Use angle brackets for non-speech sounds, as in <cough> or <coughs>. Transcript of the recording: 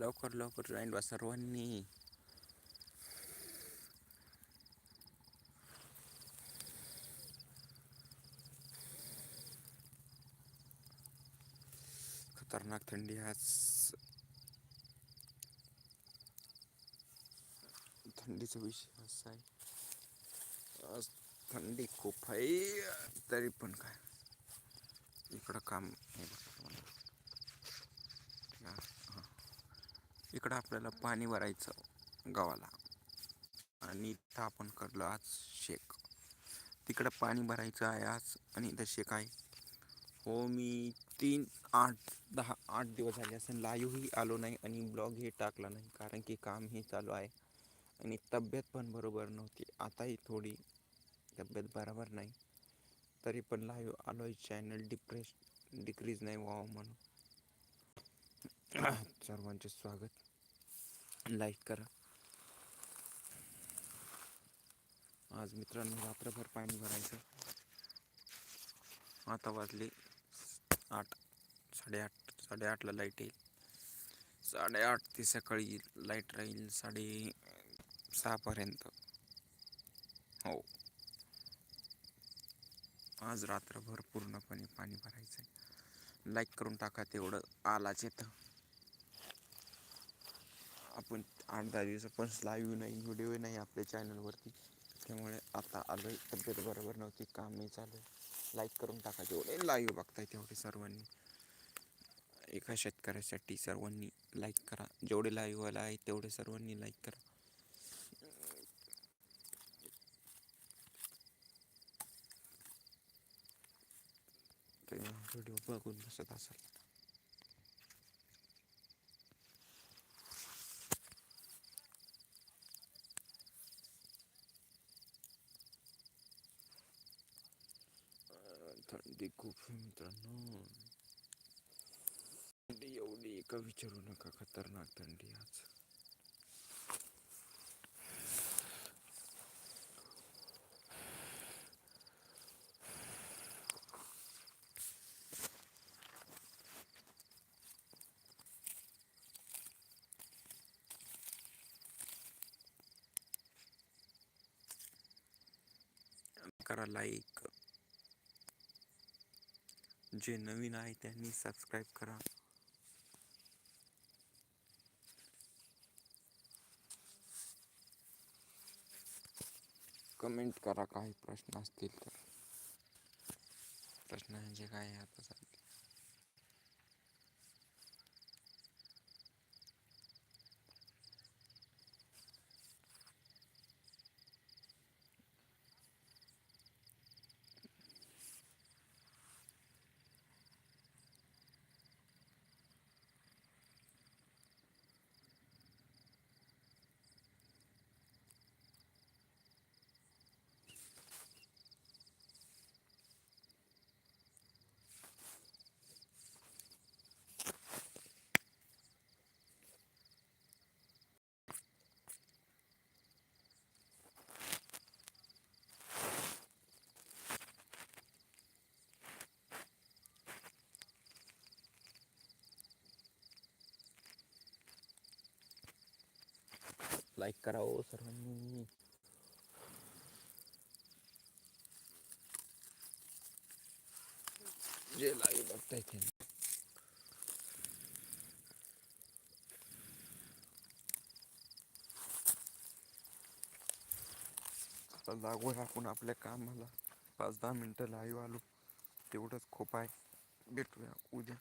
लवकर लवकर जॉईन व्हा सर्वांनी खतरनाक थंडी आज थंडीचा विषय असा आहे आज थंडी खूप आहे तरी पण काय इकडं काम हे बघा तुम्हाला. या, हा. इकडं आपल्याला पाणी भरायचं गावाला. आणि इथं आपण करलो आज शेक. तिकडं पाणी भरायचं आहे आज आणि इथं शेक आहे. हो मी तीन आठ दहा आठ दिवस झाले असं लाईव्हही आलो नाही आणि ब्लॉगही टाकला नाही. कारण की कामही चालू आहे. आणि तब्येत पण बरोबर नव्हती. आताही थोडी तब्येत बरोबर नाही. तरी पण लाईव्ह आलो आहे चॅनल डिप्रेस डिक्रीज नाही व्हावं म्हणून. <coughs> सर्वांचे स्वागत. लाईक करा. आज मित्रांनो रात्रभर पाणी भरायचं. आता वाजले आठ साडेआठ साडेआठला लाइट येईल. साडेआठ ते सकाळी लाइट राहील साडे सहापर्यंत हो. आज रात्रभर पूर्णपणे पाणी भरायचं आहे लाईक करून टाका तेवढं. आलाच येतं. आपण आठ दहा दिवसापासून लाईव्ह नाही व्हिडिओ नाही आपल्या चॅनलवरती त्यामुळे आता आलो तब्येत बरोबर नव्हती कामही चालू लाईक करून टाका जेवढे लाईव्ह बघताय तेवढे सर्वांनी. एका शेतकऱ्यासाठी सर्वांनी लाईक करा. जेवढे लाईव्हवाला आहे तेवढे सर्वांनी लाईक करा. व्हिडिओ बघून बसत असाल. थंडी खूप मित्रांनो थंडी एवढी का विचारू नका खतरनाक थंडी आज करा लाईक जे नवीन आहे त्यांनी सबस्क्राईब करा. कमेंट करा काही प्रश्न असतील तर. प्रश्न म्हणजे काय आहे आता सध्या लाईक करा हो सर्वांनी जे लाईव्ह बघताय ते आता आपण आपल्या कामाला पाच दहा मिनटं लाईव्ह आलो। तेवढंच खूप आहे भेटूया उद्या